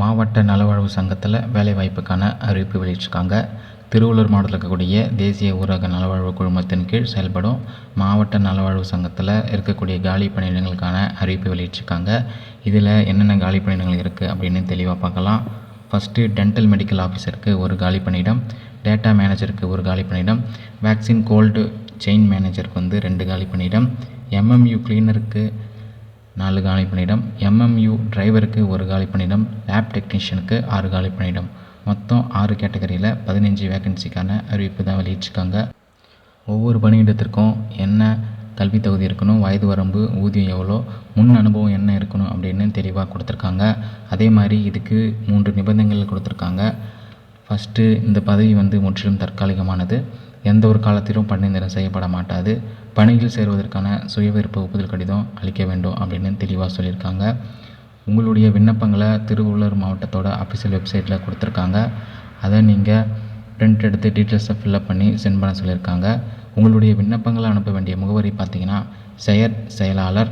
மாவட்ட நலவாழ்வு சங்கத்தில் வேலைவாய்ப்புக்கான அறிவிப்பு வெளியிட்டிருக்காங்க. திருவள்ளூர் மாவட்டத்தில் இருக்கக்கூடிய தேசிய ஊரக நலவாழ்வு குழுமத்தின் கீழ் செயல்படும் மாவட்ட நலவாழ்வு சங்கத்தில் இருக்கக்கூடிய காலி பணியிடங்களுக்கான அறிவிப்பு வெளியிட்டிருக்காங்க. இதில் என்னென்ன காலி பணியிடங்கள் இருக்குது அப்படின்னு தெளிவாக பார்க்கலாம். ஃபஸ்ட்டு டென்டல் மெடிக்கல் ஆஃபீஸருக்கு ஒரு காலி பணியிடம் டேட்டா மேனேஜருக்கு ஒரு காலி பணியிடம் வேக்சின் கோல்டு செயின் மேனேஜருக்கு வந்து ரெண்டு காலி பணியிடம் எம்எம்யூ கிளீனருக்கு நாலு காலி பணியிடம் எம்எம்யூ டிரைவருக்கு ஒரு காலி பணியிடம் லேப் டெக்னீஷியனுக்கு ஆறு காலி பணியிடம். மொத்தம் ஆறு கேட்டகரியில் பதினஞ்சு வேகன்சிக்கான அறிவிப்பு தான் வெளியிட்டிருக்காங்க. ஒவ்வொரு பணியிடத்திற்கும் என்ன கல்வி தகுதி இருக்கணும் வயது வரம்பு ஊதியம் எவ்வளோ முன் அனுபவம் என்ன இருக்கணும் அப்படின்னு தெளிவாக கொடுத்துருக்காங்க. அதே மாதிரி இதுக்கு மூன்று நிபந்தனைகள் கொடுத்துருக்காங்க. ஃபஸ்ட்டு இந்த பதவி வந்து முற்றிலும் தற்காலிகமானது. எந்த ஒரு காலத்திலும் பணி நேரம் செய்யப்பட மாட்டாது. பணியில் சேருவதற்கான சுயவிருப்ப ஒப்புதல் கடிதம் அளிக்க வேண்டும் அப்படின்னு தெளிவாக சொல்லியிருக்காங்க. உங்களுடைய விண்ணப்பங்களை திருவள்ளூர் மாவட்டத்தோட அஃபிஷியல் வெப்சைட்டில் கொடுத்துருக்காங்க. அதை நீங்கள் பிரிண்ட் எடுத்து டீட்டெயில்ஸை ஃபில்அப் பண்ணி சென்ட் பண்ண சொல்லியிருக்காங்க. உங்களுடைய விண்ணப்பங்களை அனுப்ப வேண்டிய முகவரி பார்த்தீங்கன்னா செயற் செயலாளர்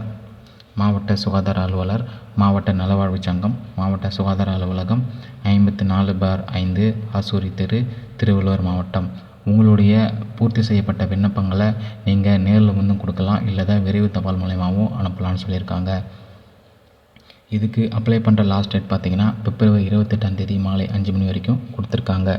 மாவட்ட சுகாதார அலுவலர் மாவட்ட நலவாழ்வு சங்கம் மாவட்ட சுகாதார அலுவலகம் ஐம்பத்தி நாலு பார் ஐந்து ஆசூரி தெரு திருவள்ளூர் மாவட்டம். உங்களுடைய பூர்த்தி செய்யப்பட்ட விண்ணப்பங்களை நீங்கள் நேரில் வந்தும் கொடுக்கலாம் இல்லை விரைவு தபால் மூலயமாவும் அனுப்பலாம்னு சொல்லியிருக்காங்க. இதுக்கு அப்ளை பண்ணுற லாஸ்ட் டேட் பார்த்திங்கன்னா பிப்ரவரி இருபத்தெட்டாம் தேதி மாலை அஞ்சு மணி வரைக்கும் கொடுத்துருக்காங்க.